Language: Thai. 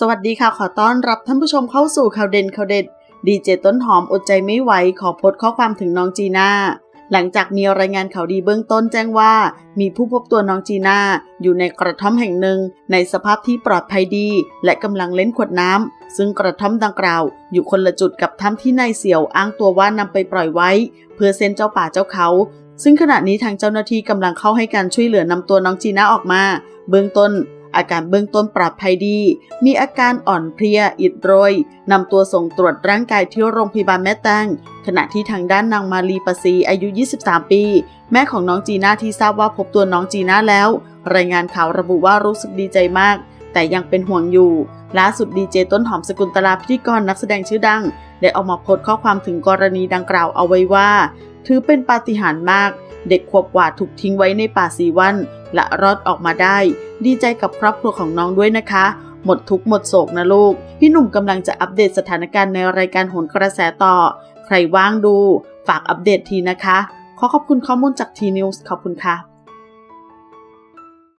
สวัสดีค่ะ ขอต้อนรับท่านผู้ชมเข้าสู่ข่าวเด่นข่าวเด็ด ดีเจต้นหอมอดใจไม่ไหว ขอโพสข้อความถึงน้องจีน่า หลังจากมีรายงานข่าวดีเบื้องต้นแจ้งว่า มีผู้พบตัวน้องจีน่า อยู่ในกระท่อมแห่งหนึ่ง ในสภาพที่ปลอดภัยดี และกำลังเล่นขวดน้ำซึ่งกระท่อมดังกล่าว อยู่คนละจุดกับถ้ำที่นายเสี่ยวอ้างตัวว่านำไปปล่อยไว้ เพื่อเส้นเจ้าป่าเจ้าเขา ซึ่งขณะนี้ทางเจ้าหน้าที่กำลังเข้าให้การช่วยเหลือนำตัวน้องจีน่าออกมา เบื้องต้น อาการเบื้องต้นปลอดภัยดี มีอาการอ่อนเพลียอิดโรยนำตัวส่งตรวจร่างกายที่โรงพยาบาลแม่แตงขณะที่ทางด้านนางมาลีปสีอายุ 23 ปี แม่ของน้องจีน่าที่ทราบว่าพบตัวน้องจีน่าแล้ว รายงานข่าวระบุว่ารู้สึกดีใจมาก แต่ยังเป็นห่วงอยู่ล่าสุดดีเจต้นหอมสกุลตลาพิธีกรนักแสดงชื่อดัง ได้ออกมาโพสต์ข้อความถึงกรณีดังกล่าวเอาไว้ว่า ถือเป็นปาฏิหาริย์มาก เด็กขวบกว่าถูกทิ้งไว้ในป่าสีวัน และรอดออกมาได้ ดีใจกับครอบครัวของน้องด้วยนะคะ หมดทุกหมดโศกนะลูก พี่หนุ่มกำลังจะอัปเดตสถานการณ์ในรายการโหนกระแสต่อ ใครว่างดู ฝากอัปเดตทีนะคะ ขอขอบคุณข้อมูลจากทีนิวส์ขอบคุณค่ะ